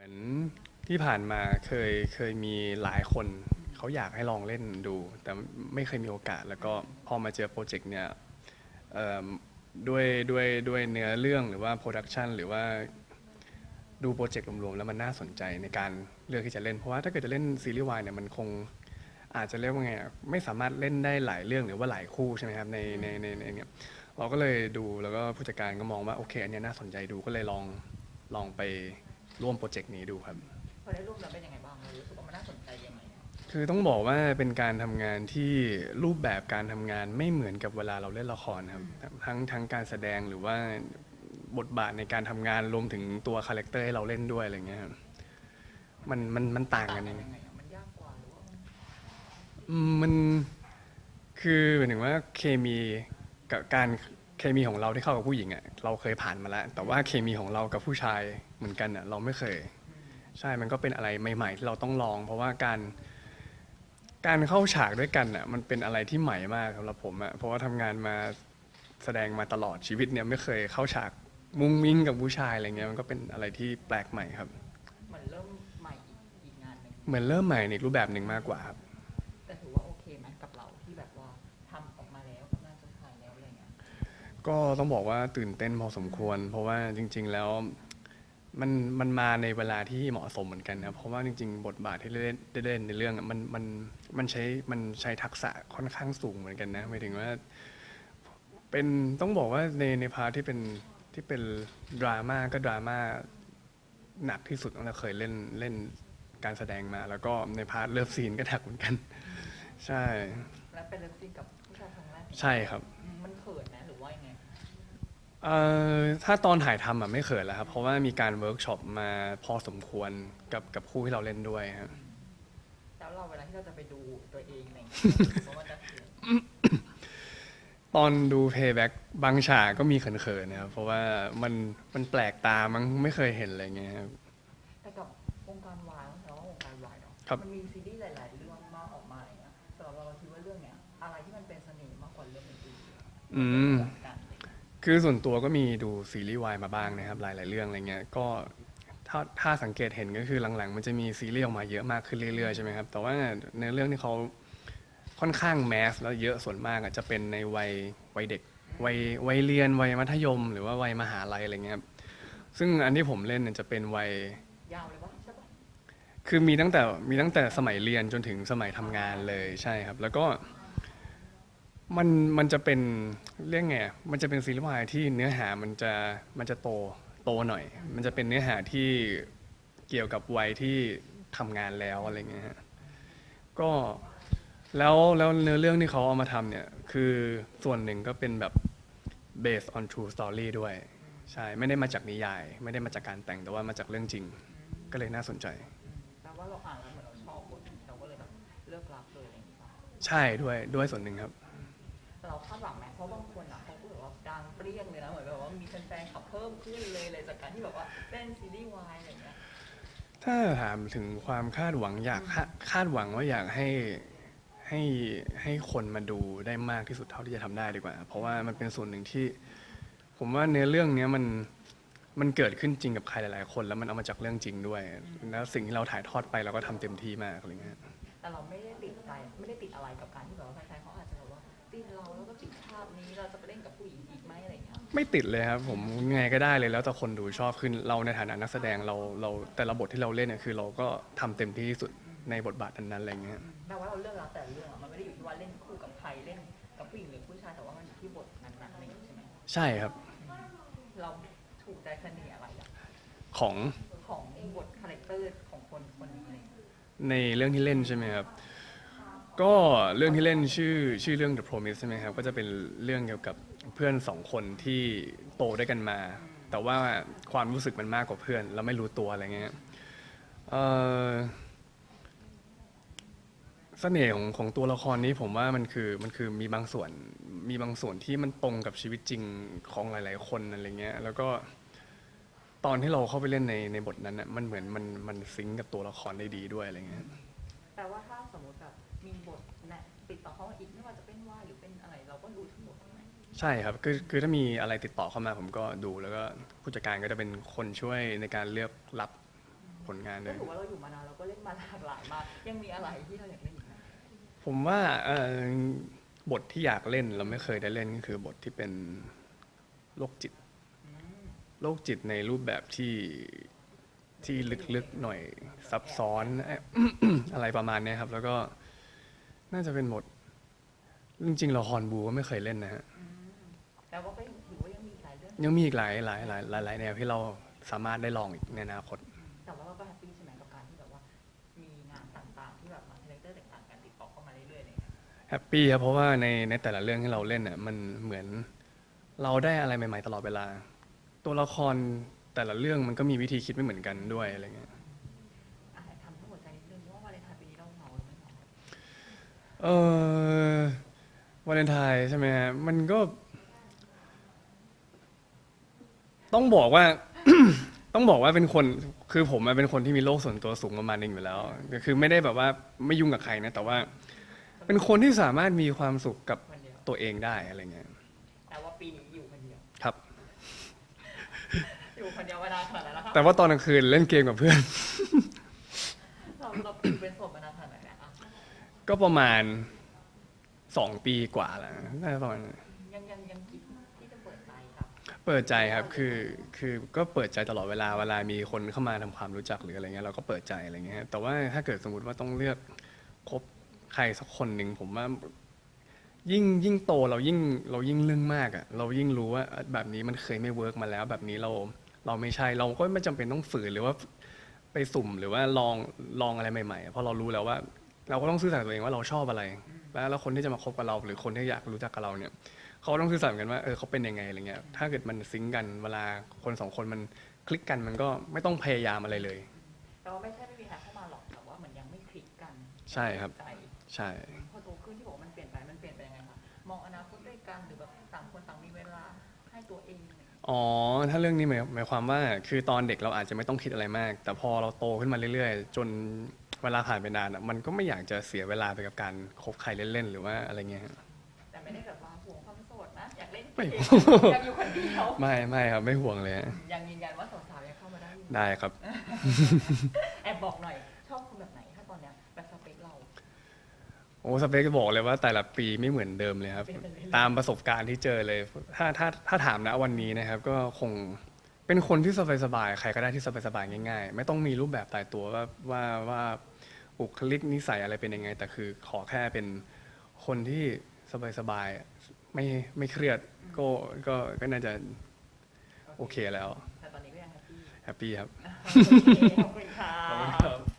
มือนที่ผ่านมาเคยเคยมีหลายคนเขาอยากให้ลองเล่นดู แต่ไม่เคยมีโอกาส แล้วก็พอมาเจอโปรเจกต์เนี่ยเอิ่มด้วยด้วยด้วยเนื้อเรื่องหรือว่าโปรดักชันหรือว่าดูโปรเจกต์รวมๆแล้วมันน่าสนใจในการเลือกที่จะเล่น เพราะว่าถ้าเกิดจะเล่นซีรีส์วายเนี่ยมันคงอาจจะเรียกว่าไงอะไม่สามารถเล่นได้หลายเรื่องหรือว่าหลายคู่ใช่ไหมครับในในในในเนี่ยเราก็เลยดูแล้วก็ผู้จัดการก็มองว่าโอเคอันเนี้ยน่าสนใจดูก็เลยลองลองไป ร่วมโปรเจกต์นี้ดูครับ พอได้ร่วมแล้วเป็นยังไงบ้างเรารู้สึกว่ามันน่าสนใจยังไงคือต้องบอกว่าเป็นการทำงานที่รูปแบบการทำงานไม่เหมือนกับเวลาเราเล่นละครครับทั้งทั้งการแสดงหรือว่าบทบาทในการทำงานรวมถึงตัวคาแรคเตอร์ให้เราเล่นด้วยอะไรเงี้ยครับมันมันมันต่างกันยังไง ยังไงอะมันยากกว่าหรือว่ามันอืมมันคือหมายถึงว่าเคมีกับการ เคมีของเราที่เข้ากับผู้หญิงอะเราเคยผ่านมาแล้ว แต่ว่าเคมีของเรากับผู้ชายเหมือนกันอะเราไม่เคย ใช่มันก็เป็นอะไรใหม่ๆที่เราต้องลอง เพราะว่าการ การเข้าฉากด้วยกันอะมันเป็นอะไรที่ใหม่มากสำหรับผมอะเพราะว่าทำงานมาแสดงมาตลอดชีวิตเนี่ยไม่เคยเข้าฉากมุ้งมิ้งกับผู้ชายอะไรเงี้ยมันก็เป็นอะไรที่แปลกใหม่ครับ เหมือนเริ่มใหม่อีกอีกงานหนึ่งเหมือนเริ่มใหม่ในอีกรูปแบบหนึ่งมากกว่าครับ ก็ต้องบอกว่าตื่นเต้นพอสมควร เพราะว่าจริง ๆ แล้วมันมันมาในเวลาที่เหมาะสมเหมือนกันนะเพราะว่าจริง ๆ บทบาทที่เล่นได้เล่นในเรื่องอะมันมันมันใช้มันใช้ทักษะค่อนข้างสูงเหมือนกันนะหมายถึงว่า เป็นต้องบอกว่าในในพาร์ทที่เป็นที่เป็นดราม่าก็ดราม่าหนักที่สุดตั้งแต่เคยเล่นเล่นการแสดงมา แล้วก็ในพาร์ทเลิฟซีนก็หนักเหมือนกัน ใช่ แล้วเป็นเลิฟซีนกับผู้ชายครั้งแรกใช่ครับ อื เอ่อถ้าตอนถ่ายทำอะไม่เขินแล้วครับ เพราะว่ามีการเวิร์กช็อปมาพอสมควรกับกับคู่ที่เราเล่นด้วยครับ แล้วเราเวลาที่เราจะไปดูตัวเองอะไรเงี้ยเพราะว่าจะเขินตอนดูเพย์แบ็กบางฉากก็มีเขินๆนะครับ เพราะว่ามันมันแปลกตามั้งไม่เคยเห็นอะไรเงี้ยครับ แต่กับวงการวายแต่ว่าวงการวายเนาะครับ มันมีซีรีส์หลาย ๆ เรื่องมากออกมาอะไรเงี้ยสำหรับเราเราคิดว่าเรื่องเนี้ยอะไรที่มันเป็นเสน่ห์มากกว่าเรื่องอื่นๆอืม คือส่วนตัวก็มีดูซีรีส์วายมาบ้างนะครับ หลาย ๆ เรื่องอะไรเงี้ยก็ถ้าถ้าสังเกตเห็นก็คือหลัง ๆ มันจะมีซีรีส์ออกมาเยอะมากขึ้นเรื่อย ๆ ใช่ไหมครับ แต่ว่าในเรื่องที่เขาค่อนข้างแมสแล้วเยอะส่วนมากอะจะเป็นในวัยวัยเด็กวัยวัยเรียนวัยมัธยม หรือว่าวัยมหาลัยอะไรเงี้ยครับซึ่งอันที่ผมเล่นเนี่ยจะเป็นวัย ยาวเลยวะใช่ปะคือมีตั้งแต่มีตั้งแต่สมัยเรียนจนถึงสมัยทำงานเลยใช่ครับ แล้วก็ มันมันจะเป็นเรื่องไงอะมันจะเป็นซีรีส์วายที่เนื้อหามันจะมันจะโตโตหน่อย มันจะเป็นเนื้อหาที่เกี่ยวกับวัยที่ทำงานแล้วอะไรเงี้ยฮะก็แล้วแล้วเนื้อเรื่องที่เขาเอามาทำเนี่ย คือส่วนหนึ่งก็เป็นแบบ based on true story ด้วย ใช่ ไม่ได้มาจากนิยาย ไม่ได้มาจากการแต่งแต่ว่ามาจากเรื่องจริง ก็เลยน่าสนใจ แปลว่าเราอ่านแล้วเหมือนเราชอบบทเราก็เลยแบบเลือกรับเลยอะไรอย่างเงี้ย ใช่ด้วยด้วยส่วนหนึ่งครับแต่ เราคาดหวังไหมเพราะบางคนอะเขาก็แบบว่าดังเปรี้ยงเลยนะเหมือนแบบว่ามีแฟนๆขับเพิ่มขึ้นเลยเลยจากการที่แบบว่าเล่นซีรีส์วายอะไรอย่างเงี้ย ถ้าถามถึงความคาดหวังอยากคาคาดหวังว่าอยากให้ให้ให้คนมาดูได้มากที่สุดเท่าที่จะทำได้ดีกว่า เพราะว่ามันเป็นส่วนหนึ่งที่ ผมว่าเนื้อเรื่องเนี้ยมันมันเกิดขึ้นจริงกับใครหลายๆคน แล้วมันเอามาจากเรื่องจริงด้วย แล้วสิ่งที่เราถ่ายทอดไปเราก็ทำเต็มที่มากอะไรเงี้ย แต่เราไม่ได้ติดใจไม่ได้ติดอะไรกับการที่แบบว่าแฟนๆเขา อาจจะแบบว่าติดเราแล้วก็ติดภาพนี้เราจะไปเล่นกับผู้หญิงอีกไหมอะไรอย่างเงี้ย ไม่ติดเลยครับผมยังไงก็ได้เลยแล้วแต่คนดูชอบขึ้นเราในฐานะนักแสดงเราเราแต่ละบทที่เราเล่นเนี่ยคือเราก็ทำเต็มที่ที่สุดในบทบาทนั้นๆอะไรเงี้ยแปลว่าเราเลือกรับแต่ละเรื่องอะมันไม่ได้อยู่ที่ว่าเล่นคู่กับใครเล่นกับผู้หญิงหรือผู้ชายแต่ว่ามันอยู่ที่บทนั้นๆอะไรอย่างเงี้ยใช่ไหมใช่ครับเราถูกใจเสน่ห์อะไรอะของของบทคาแรคเตอร์ของคนคนนี้อะไรอย่างเงี้ยในเรื่องที่เล่นใช่ไหมครับ ก็เรื่องที่เล่นชื่อชื่อเรื่อง The Promise ใช่ไหมครับ ก็จะเป็นเรื่องเกี่ยวกับเพื่อนสองคนที่โตด้วยกันมา แต่ว่าความรู้สึกมันมากกว่าเพื่อน เราไม่รู้ตัวอะไรเงี้ยเอ่อเสน่ห์ของของตัวละครนี้ผมว่ามันคือมันคือมีบางส่วนมีบางส่วนที่มันตรงกับชีวิตจริงของหลาย ๆ คนอะไรเงี้ย แล้วก็ตอนที่เราเข้าไปเล่นในในบทนั้นน่ะมันเหมือนมันมันซิงก์กับตัวละครได้ดีด้วยอะไรเงี้ยแปลว่าถ้าสมมติแบบ มีบทแนะติดต่อเข้ามาอีกไม่ว่าจะเป็นวายหรือเป็นอะไรเราก็ดูทั้งหมดใช่ไหมใช่ครับคือคือถ้ามีอะไรติดต่อเข้ามาผมก็ดูแล้วก็ผู้จัดการก็จะเป็นคนช่วยในการเลือกรับโปรผลงานเลก็ย ถือว่าเราอยู่มานานเราก็เล่นมาหลากหลายมากยังมีอะไรที่เราอยากเล่นอีกไหมผมว่าเอ่อบทที่อยากเล่นเราไม่เคยได้เล่นก็คือบทที่เป็นโรคจิตอืมโรคจิตในรูปแบบที่ที่ลึกๆหน่อยซับซ้อนเอ่ออะไรประมาณเนี้ยครับ แล้วก็ น่าจะเป็นบทจริงๆละครบูก็ไม่เคยเล่นนะฮะอืมแต่ว่าก็ถือว่ายังมีอีกหลายเรื่อง ยังมีอีกหลายหลายหลายหลายหลายแนวที่เราสามารถได้ลองอีกในอนาคต แต่ว่าเราก็แฮปปี้ใช่ไหมกับการที่แบบว่า มีงานต่างๆ ที่แบบมาคาแรคเตอร์ต่างๆกันติดต่อเข้ามาเรื่อยๆอะไรอย่างเลยแฮปปี้ครับเพราะว่าในในแต่ละเรื่องที่เราเล่นน่ะมันเหมือนเราได้อะไรใหม่ ๆ ตลอดเวลา ตัวละครแต่ละเรื่องมันก็มีวิธีคิดไม่เหมือนกันด้วยอะไรเงี้ย เออวาเลนไทน์ใช่ไหมฮะมันก็ ต้องบอกว่า ต้องบอกว่าเป็นคนคือผมอะเป็นคนที่มีโลกส่วนตัวสูงประมาณหนึงอยู่แล้วก็คือไม่ได้แบบว่าไม่ยุ่งกับใครนะ แต่ว่า เป็นคนที่สามารถมีความสุขกับคนเดียวตัวเองได้อะไรเงี้ยแต่ว่าปีนี้อยู่คนเดียว ครับ อยู่คนเดียวมานานขนาดนั้นแล้วครับแต่ว่าตอนกลางคืนเล่นเกมกับเพื่อน เราเราอยู่เป็นโสดมานานขนาดไหนเนี่ยอะ ก็ประมาณสองปีกว่าแล้วน่าจะประมาณนั้นยังยังยังคิดที่จะเปิดใจครับเปิดใจครับ คือ คือก็เปิดใจตลอดเวลา เวลามีคนเข้ามาทำความรู้จักหรืออะไรเงี้ยเราก็เปิดใจอะไรเงี้ย แต่ว่าถ้าเกิดสมมติว่าต้องเลือกคบใครสักคนหนึ่งผมว่า ยิ่งยิ่งโตเรายิ่งเรายิ่งเรื่องมากอะ่ะ เรายิ่งรู้ว่าแบบนี้มันเคยไม่เวิร์กมาแล้ว แบบนี้เราเราไม่ใช่เราก็ไม่จำเป็นต้องฝืนหรือว่าไปสุ่มหรือว่าลองลองอะไรใหม่ๆเพราะเรารู้แล้วว่า เราก็ต้องซื่อสัตย์กับตัวเองว่าเราชอบอะไร แล้วแล้วคนที่จะมาคบกับเรา หรือคนที่อยากรู้จักกับเราเนี่ยเขาต้องซื่อสัตย์กันว่าเออเขาเป็นยังไงอะไรเงี้ยถ้าเกิดมันซิงก์กันเวลาคนสองคนมันคลิกกันมันก็ไม่ต้องพยายามอะไรเลยแต่ว่าไม่ใช่ไม่มีใครเข้ามาหรอกแต่ว่ามันยังไม่คลิกกันใช่ครับ ใจใช่ พอโตขึ้นที่บอกว่ามันเปลี่ยนไปมันเปลี่ยนไปยังไงคะมองอนาคตด้วยกันหรือแบบต่างคนต่างมีเวลาให้ตัวเองอะไรอย่างเงี้ยอ๋อ ถ้าเรื่องนี้หมายหมายความว่า คือตอนเด็กเราอาจจะไม่ต้องคิดอะไรมาก แต่พอเราโตขึ้นมาเรื่อย ๆ จน เวลาผ่านไปนานอะมันก็ไม่อยากจะเสียเวลาไปกับการคบใครเล่นๆหรือว่าอะไรเงี้ยฮะแต่ไม่ได้แบบว่าห่วงความโสดนะ อยากเล่นไม่เกมอยากอยู่คนเดียวไม่ไม่ครับไม่ห่วงเลยฮะยังยืนยันว่าสาวๆยังเข้ามาได้อยู่ได้ครับ แอบบอกหน่อย ชอบคนแบบไหนถ้าตอนเนี้ยแบบสเปคเรา โอ้สเปคจะบอกเลยว่าแต่ละปีไม่เหมือนเดิมเลยครับ เป็นไปเรื่อยๆตามประสบการณ์ที่เจอเลย ถ้าถ้าถ้าถามนะวันนี้นะครับ ก็คง เป็นคนที่สบายๆ ใครก็ได้ที่สบายๆ ง่ายๆ ไม่ต้องมีรูปแบบตายตัวว่าว่าว่าบุคลิกนิสัยอะไรเป็นยังไง แต่คือขอแค่เป็นคนที่สบายๆ ไม่ไม่เครียดก็ก็ก็น่าจะโอเคแล้ว แต่ตอนนี้ก็ยังแฮปปี้แฮปปี้ครับ โอเคขอบคุณค่ะ